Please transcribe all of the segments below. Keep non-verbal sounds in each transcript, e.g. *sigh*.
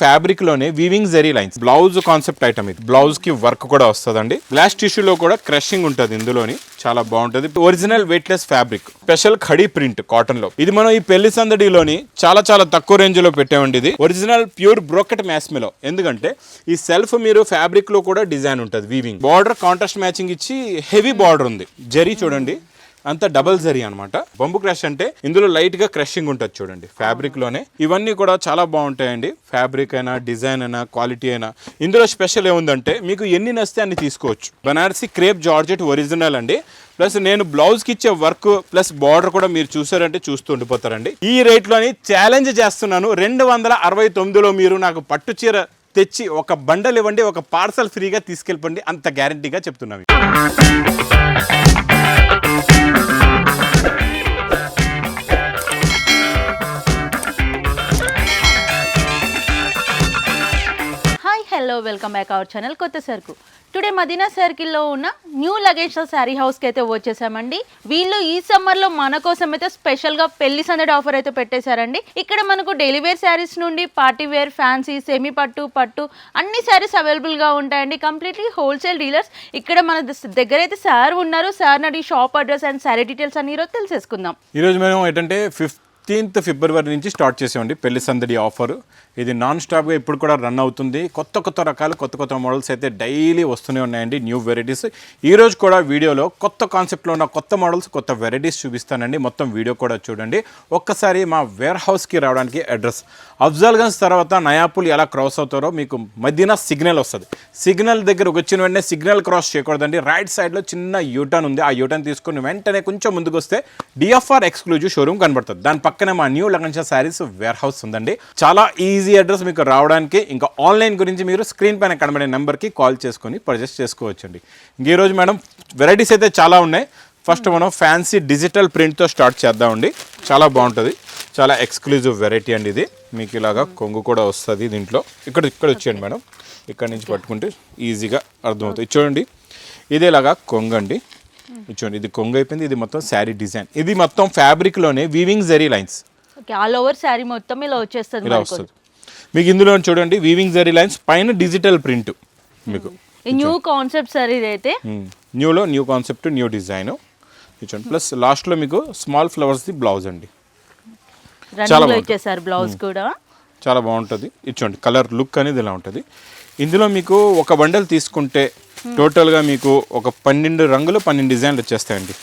ఫ్యాబ్రిక్లోనే weaving zari lines. Blouse concept item ఇది. బ్లౌజ్కి work కూడా వస్తుందండి. గ్లాస్ టిష్యూలో కూడా క్రషింగ్ ఉంటుంది ఇందులోని. చాలా బాగుంటుంది. Original weightless fabric. Special khadi print కాటన్లో ఇది మనం ఈ పెళ్ళి సందడిలోని చాలా చాలా తక్కువ రేంజ్లో పెట్టామండి ఇది. ఒరిజినల్ ప్యూర్ బ్రోకెట్ మ్యాస్మిలో ఎందుకంటే ఈ సెల్ఫ్ మీరు ఫ్యాబ్రిక్లో కూడా డిజైన్ ఉంటుంది వీవింగ్. బార్డర్ కాంట్రాస్ట్ మ్యాచింగ్ ఇచ్చి హెవీ బార్డర్ ఉంది. జరీ చూడండి. అంత డబల్ జరీ అనమాట బొంబు క్రష్ అంటే ఇందులో లైట్గా క్రషింగ్ ఉంటుంది చూడండి ఫ్యాబ్రిక్లోనే. ఇవన్నీ కూడా చాలా బాగుంటాయండి. ఫ్యాబ్రిక్ అయినా డిజైన్ అయినా క్వాలిటీ అయినా. ఇందులో స్పెషల్ ఏముందంటే మీకు ఎన్ని నస్తే అన్ని తీసుకోవచ్చు. బనారసి క్రేప్ జార్జెట్ ఒరిజినల్ అండి. ప్లస్ నేను బ్లౌజ్కి ఇచ్చే వర్క్ ప్లస్ బార్డర్ కూడా మీరు చూసారంటే చూస్తూ ఉండిపోతారండి. ఈ రేట్లోని ఛాలెంజ్ చేస్తున్నాను. రెండు వందల అరవై తొమ్మిదిలో మీరు నాకు పట్టు చీర తెచ్చి ఒక బండల్ ఇవ్వండి ఒక పార్సల్ ఫ్రీగా తీసుకెళ్ళిపోండి. అంత గ్యారంటీగా చెప్తున్నాను Bye. Hello welcome back our channel కొత్త సరుకు. టుడే మదీనా సర్కిల్లో ఉన్న న్యూ లగేజ్ శారీ హౌస్కి అయితే వచ్చేసామండి. వీళ్ళు ఈ సమ్మర్లో మన కోసం అయితే స్పెషల్గా పెళ్ళి సందడి ఆఫర్ అయితే పెట్టేశారండి. ఇక్కడ మనకు డైలీ వేర్ శారీస్ నుండి పార్టీ వేర్ ఫ్యాన్సీ సెమీ పట్టు పట్టు అన్ని శారీస్ అవైలబుల్గా ఉంటాయండి. Completely wholesale dealers. ఇక్కడ మన ద- దగ్గర అయితే సార్ ఉన్నారు. సార్ నడి shop address and sari details అని ఈరోజు తెలిసేసుకుందాం. ఈరోజు మేము ఏంటంటే ఫిఫ్టీన్త్ ఫిబ్రవరి నుంచి స్టార్ట్ చేసామండి పెళ్ళి సందడి ఆఫర్. ఇది నాన్ స్టాప్గా ఇప్పుడు కూడా రన్ అవుతుంది. కొత్త కొత్త రకాలు కొత్త కొత్త మోడల్స్ అయితే డైలీ వస్తూనే ఉన్నాయండి. New varieties. ఈ రోజు కూడా వీడియోలో కొత్త కాన్సెప్ట్లో ఉన్న కొత్త మోడల్స్ కొత్త వెరైటీస్ చూపిస్తానండి. మొత్తం వీడియో కూడా చూడండి. ఒక్కసారి మా వేర్ హౌస్కి రావడానికి అడ్రస్. అఫ్జల్గంజ్ తర్వాత నయాపుల్ ఎలా క్రాస్ అవుతారో మీకు మధ్యన సిగ్నల్ వస్తుంది. సిగ్నల్ దగ్గరకు వచ్చిన వెంటనే సిగ్నల్ క్రాస్ చేయకూడదండి. రైట్ సైడ్లో చిన్న యూటర్న్ ఉంది. ఆ యూటర్న్ తీసుకుని వెంటనే కొంచెం ముందుకు వస్తే డిఎఫ్ఆర్ ఎక్స్క్లూజివ్ షోరూమ్ కనబడుతుంది. దాని పక్క మా new Lagansha saris warehouse ఉందండి. చాలా ఈజీ అడ్రస్ మీకు రావడానికి ఇంకా ఆన్లైన్ గురించి మీరు స్క్రీన్ పైన కనబడే నెంబర్కి కాల్ చేసుకొని పర్చేస్ చేసుకోవచ్చండి. ఇంక ఈరోజు మేడం వెరైటీస్ అయితే చాలా ఉన్నాయి. ఫస్ట్ మనం ఫ్యాన్సీ డిజిటల్ ప్రింట్తో స్టార్ట్ చేద్దామండి. చాలా బాగుంటుంది. చాలా ఎక్స్క్లూజివ్ వెరైటీ అండి ఇది. మీకు ఇలాగా కొంగు కూడా వస్తుంది దీంట్లో. ఇక్కడ ఇక్కడ వచ్చేయండి మేడం. ఇక్కడ నుంచి పట్టుకుంటే ఈజీగా అర్థమవుతుంది. చూడండి ఇదేలాగా కొంగు అండి చూడండి ఇది కొంగు అయిపోయింది ఇది మొత్తం శారీ డిజైన్. ఇది మొత్తం ఫ్యాబ్రిక్లోనే weaving zari lines okay all over sari మొత్తం ఇలా వచ్చేస్తుంది ఇలా. వస్తుంది. మీకు ఇందులో చూడండి వీవింగ్ జరీ లైన్స్ పైన డిజిటల్ ప్రింట్ మీకు. న్యూ కాన్సెప్ట్ సార్ ఇదైతే? న్యూలో న్యూ కాన్సెప్ట్ న్యూ డిజైన్ చూడండి ప్లస్ లాస్ట్లో మీకు స్మాల్ ఫ్లవర్స్ది బ్లౌజ్ అండి. రన్నింగ్లో బాగుంది. ఇచ్చేసారు బ్లౌజ్ కూడా? చాలా బాగుంటుంది. ఇచ్చోండి కలర్ లుక్ అనేది ఇలా ఉంటుంది. ఇందులో మీకు ఒక బండల్ తీసుకుంటే టోటల్గా మీకు ఒక పన్నెండు రంగులు పన్నెండు డిజైన్లు వచ్చేస్తాయండి.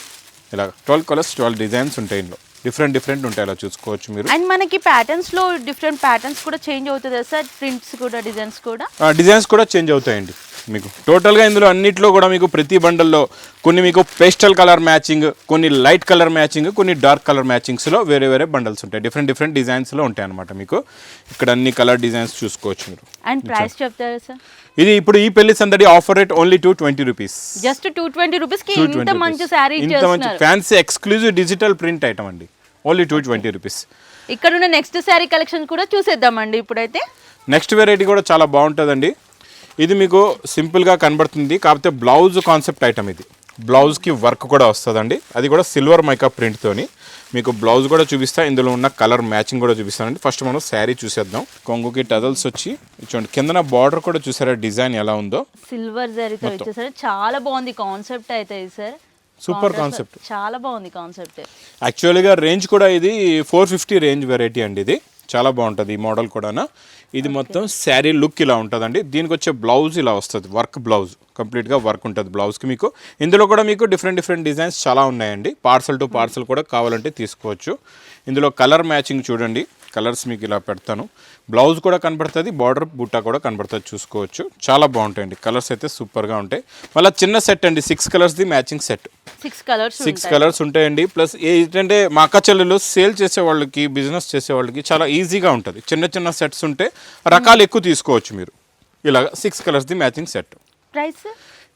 ఇలా ట్వెల్వ్ కలర్స్ ట్వెల్వ్ డిజైన్స్ ఉంటాయి ఇందులో. డిఫరెంట్ డిఫరెంట్ ఉంటాయి. ఇలా చూసుకోవచ్చు మీరు. అండ్ మనకి ప్యాటర్న్స్లో డిఫరెంట్ ప్యాటర్న్స్ కూడా చేంజ్ అవుతుంది సార్? ప్రింట్స్ కూడా డిజైన్స్ కూడా? డిజైన్స్ కూడా చేంజ్ అవుతాయండి. మీకు. టోటల్గా ఇందులో అన్నిట్లో కూడా మీకు ప్రతి బండల్లో కొన్ని మీకు పేస్టల్ కలర్ మ్యాచింగ్ కొన్ని లైట్ కలర్ మ్యాచింగ్ కొన్ని డార్క్ కలర్ మ్యాచింగ్స్లో వేరే వేరే బండల్స్ ఉంటాయి. డిఫరెంట్ డిఫరెంట్ డిజైన్స్లో ఉంటాయి అనమాట మీకు. ఇక్కడ అన్ని కలర్ డిజైన్స్ చూసుకోవచ్చు మీరు. అండ్ ప్రైస్ చెప్తారా సార్ ఇది ఇప్పుడు ఈ పెళ్ళి సందడి offer rate only two twenty rupees just two twenty rupees ఇంత మంచి శారీ ఇంత మంచి fancy exclusive digital print item అండి. ఓన్లీ టూ ట్వంటీ రూపీస్ ఇక్కడ ఉన్న నెక్స్ట్ శారీ కలెక్షన్ కూడా చూసేద్దామండి ఇప్పుడైతే. నెక్స్ట్ వెరైటీ కూడా చాలా బాగుంటుందండి. ఇది మీకు సింపుల్గా కనబడుతుంది. కాకపోతే బ్లౌజ్ కాన్సెప్ట్ ఐటమ్ ఇది. బ్లౌజ్కి వర్క్ కూడా వస్తుందండి. అది కూడా సిల్వర్ మైకా ప్రింట్తోని. మీకు బ్లౌజ్ కూడా చూపిస్తా. ఇందులో ఉన్న కలర్ మ్యాచింగ్ కూడా చూపిస్తానండి. ఫస్ట్ మనం శారీ చూసేద్దాం. కొంగుకి టజల్స్ వచ్చి చూడండి కిందన బార్డర్ కూడా చూసారా డిజైన్ ఎలా ఉందో? సిల్వర్ జరీతో చాలా బాగుంది కాన్సెప్ట్ అయితే సార్. Super concept. చాలా బాగుంది కాన్సెప్ట్. యాక్చువల్గా రేంజ్ కూడా ఇది ఫోర్ ఫిఫ్టీ రేంజ్ వెరైటీ అండి ఇది. చాలా బాగుంటుంది ఈ మోడల్ కూడా ఇది మొత్తం శారీ లుక్ ఇలా ఉంటుందండి. దీనికి వచ్చే బ్లౌజ్ ఇలా వస్తుంది వర్క్ బ్లౌజ్. కంప్లీట్గా వర్క్ ఉంటుంది బ్లౌజ్కి మీకు. ఇందులో కూడా మీకు డిఫరెంట్ డిఫరెంట్ డిజైన్స్ చాలా ఉన్నాయండి. పార్సల్ టు పార్సల్ కూడా కావాలంటే తీసుకోవచ్చు. ఇందులో కలర్ మ్యాచింగ్ చూడండి. కలర్స్ మీకు ఇలా పెడతాను. బ్లౌజ్ కూడా కనబడుతుంది బార్డర్ బూటా కూడా కనబడుతుంది చూసుకోవచ్చు. చాలా బాగుంటాయండి కలర్స్ అయితే సూపర్గా ఉంటాయి. మళ్ళీ చిన్న సెట్ అండి six కలర్స్ది matching set. Six colours six colours ఉంటాయండి ప్లస్ ఏంటంటే మా అక్క చెల్లెలు సేల్ చేసే వాళ్ళకి బిజినెస్ చేసే వాళ్ళకి చాలా ఈజీగా ఉంటుంది. చిన్న చిన్న సెట్స్ ఉంటే రకాలు ఎక్కువ తీసుకోవచ్చు మీరు. ఇలాగ సిక్స్ కలర్స్ది మ్యాచింగ్ సెట్. ప్రైస్?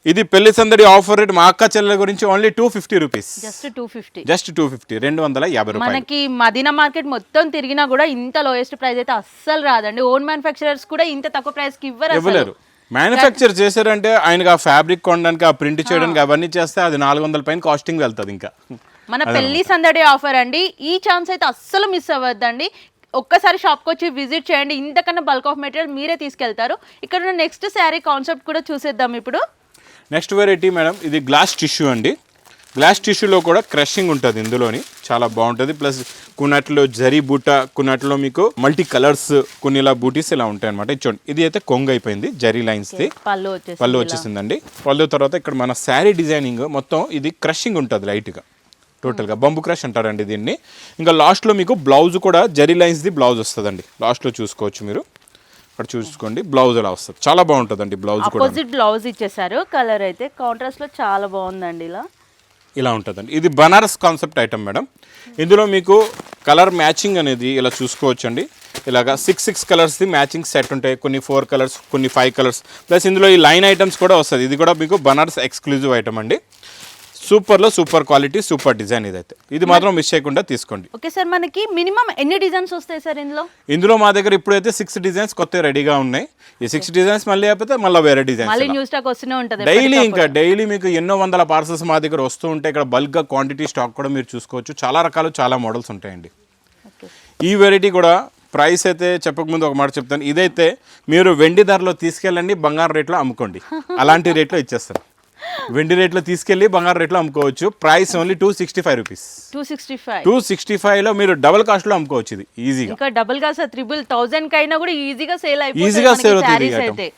ఇది పెళ్ళి సందడి ఆఫర్ రేట్ మా అక్క చెల్లెల గురించి only two fifty rupees just two fifty just two fifty రెండు వందల యాభై రూపాయలు. మనకి మదీనా మార్కెట్ మొత్తం తిరిగినా కూడా ఇంత లోయెస్ట్ ప్రైస్ అయితే అస్సలు రాదండి. ఓన్ మ్యానుఫ్యాక్చరర్స్ కూడా ఇంత తక్కువ ప్రైస్కి ఇవ్వరు అసలు. ఇవ్వలేరు. మ్యానుఫ్యాక్చర్ చేశారంటే ఆయనకి ఆ ఫ్యాబ్రిక్ కొనడానికి ఆ ప్రింట్ చేయడానికి అవన్నీ చేస్తే అది నాలుగు వందల పైన కాస్టింగ్ వెళ్తుంది ఇంకా. మన పెళ్ళి సందడి ఆఫర్ అండి. ఈ ఛాన్స్ అయితే అస్సలు మిస్ అవ్వద్దండి. ఒక్కసారి షాప్కి వచ్చి విజిట్ చేయండి. ఇంతకన్నా బల్క్ ఆఫ్ మెటీరియల్ మీరే తీసుకెళ్తారు. ఇక్కడ నెక్స్ట్ శారీ కాన్సెప్ట్ కూడా చూసేద్దాం ఇప్పుడు. నెక్స్ట్ వెరైటీ మేడం ఇది గ్లాస్ టిష్యూ అండి. గ్లాస్ టిష్యూలో కూడా క్రషింగ్ ఉంటుంది ఇందులోని. చాలా బాగుంటుంది. ప్లస్ కొన్నట్లో జరీ బూట కొన్నట్లో మీకు మల్టీ కలర్స్ కొన్ని ఇలా బూటీస్ ఇలా ఉంటాయి అనమాట చూడండి ఇది అయితే కొంగు అయిపోయింది జరీ లైన్స్ది పళ్ళు వచ్చేసి పళ్ళు వచ్చేసిందండి. పళ్ళు తర్వాత ఇక్కడ మన శారీ డిజైనింగ్ మొత్తం ఇది క్రషింగ్ ఉంటుంది లైట్గా. టోటల్గా బంబు క్రష్ అంటారండి దీన్ని. ఇంకా లాస్ట్లో మీకు బ్లౌజ్ కూడా జరీ లైన్స్ది బ్లౌజ్ వస్తుందండి. లాస్ట్లో చూసుకోవచ్చు మీరు. అక్కడ చూసుకోండి. బ్లౌజ్ అలా వస్తుంది. చాలా బాగుంటుందండి బ్లౌజ్ కూడా. ఆపోజిట్ బ్లౌజ్ ఇచ్చేసారు. కలర్ అయితే కాంట్రాస్ట్లో చాలా బాగుందండి ఇలా. ఇలా ఉంటుందండి. ఇది బనారస్ కాన్సెప్ట్ ఐటమ్ మేడం ఇందులో మీకు కలర్ మ్యాచింగ్ అనేది ఇలా చూసుకోవచ్చండి. ఇలాగా సిక్స్ సిక్స్ కలర్స్ది మ్యాచింగ్ సెట్ ఉంటాయి. కొన్ని ఫోర్ కలర్స్ కొన్ని ఫైవ్ కలర్స్ ప్లస్ ఇందులో ఈ లైన్ ఐటమ్స్ కూడా వస్తుంది. ఇది కూడా మీకు బనారస్ ఎక్స్క్లూజివ్ ఐటమ్ అండి. సూపర్లో సూపర్ క్వాలిటీ సూపర్ డిజైన్ ఇదైతే. ఇది మాత్రం మిస్ చేయకుండా తీసుకోండి. ఓకే సార్ మనకి మినిమం ఎన్ని డిజైన్స్ వస్తాయి సార్ ఇందులో? ఇందులో మా దగ్గర ఇప్పుడైతే సిక్స్ డిజైన్స్ కొత్త రెడీగా ఉన్నాయి. ఈ సిక్స్ డిజైన్స్ మళ్ళీ అయిపోతే మళ్ళీ వేరే డిజైన్స్ మళ్ళీ న్యూ స్టాక్ వస్తూనే ఉంటది డైలీ ఇంకా డైలీ మీకు ఎన్నో వందల పార్సల్స్ మా దగ్గర వస్తూ ఉంటాయి. ఇక్కడ బల్క్గా క్వాంటిటీ స్టాక్ కూడా మీరు చూసుకోవచ్చు. చాలా రకాలు చాలా మోడల్స్ ఉంటాయండి. ఓకే. ఈ వెరైటీ కూడా ప్రైస్ అయితే చెప్పకముందు ఒక మాట చెప్తాను. ఇదైతే మీరు వెండి ధరలో తీసుకెళ్ళండి బంగారు రేట్లో అమ్ముకోండి. *laughs* అలాంటి రేట్లో ఇచ్చేస్తాను. వెండి రేట్లో తీసుకెళ్ళి బంగారు రేట్లో అమ్ముకోవచ్చు. Price only two sixty five rupees two sixty five two sixty ఫైవ్లో మీరు డబల్ కాస్ట్లో అమ్ముకోవచ్చు ఇది ఈజీగా ఇంకా డబుల్గా సార్ త్రిబుల్ థౌసండ్ కైనా కూడా ఈజీగా సేల్ ఈజీగా సేల్ అయిపోతుంది అవుతుంది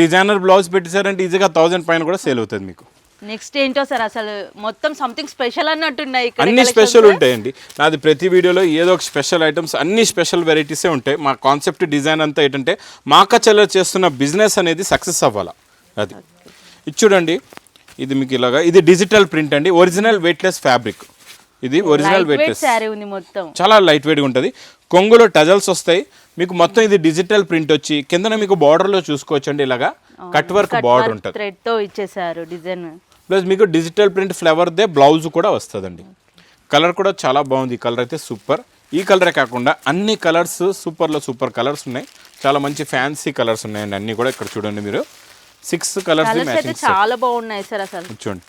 డిజైనర్ బ్లౌజ్ పెట్టేశారంటే ఈజీగా థౌసండ్ పైన కూడా సేల్ అవుతుంది మీకు. నెక్స్ట్ ఏంటో సార్ అసలు మొత్తం సంథింగ్ స్పెషల్ అన్నట్టున్నాయి అన్ని. స్పెషల్ ఉంటాయండి. నాది ప్రతి వీడియోలో ఏదో ఒక స్పెషల్ ఐటమ్స్ అన్ని స్పెషల్ వెరైటీసే ఉంటాయి. మా కాన్సెప్ట్ డిజైన్ అంతా ఏంటంటే మా అక్క చెల్లెలు చేస్తున్న బిజినెస్ అనేది సక్సెస్ అవ్వాలా. అది. ఇది చూడండి ఇది మీకు ఇలాగా. ఇది డిజిటల్ ప్రింట్ అండి. ఒరిజినల్ వెయిట్లెస్ ఫ్యాబ్రిక్ ఇది ఒరిజినల్ వెయిట్లెస్ ఉంది మొత్తం. చాలా లైట్ వెయిట్గా ఉంటుంది. కొంగులో టజల్స్ వస్తాయి. మీకు మొత్తం ఇది డిజిటల్ ప్రింట్ వచ్చి కిందన మీకు బార్డర్లో చూసుకోవచ్చండి ఇలాగా. కట్ వర్క్ బార్డర్ ఉంటుంది. ఇచ్చేసారు డిజైన్ ప్లస్ మీకు డిజిటల్ ప్రింట్ ఫ్లేవర్దే బ్లౌజ్ కూడా వస్తుందండి. కలర్ కూడా చాలా బాగుంది. ఈ కలర్ అయితే సూపర్ ఈ కలరే కాకుండా అన్ని కలర్స్ సూపర్లో సూపర్ కలర్స్ ఉన్నాయి. చాలా మంచి ఫ్యాన్సీ కలర్స్ ఉన్నాయండి. అన్నీ కూడా ఇక్కడ చూడండి మీరు. సిక్స్ కలర్స్ కలర్స్ అయితే చాలా బాగున్నాయి సార్ అసలు. చూడండి.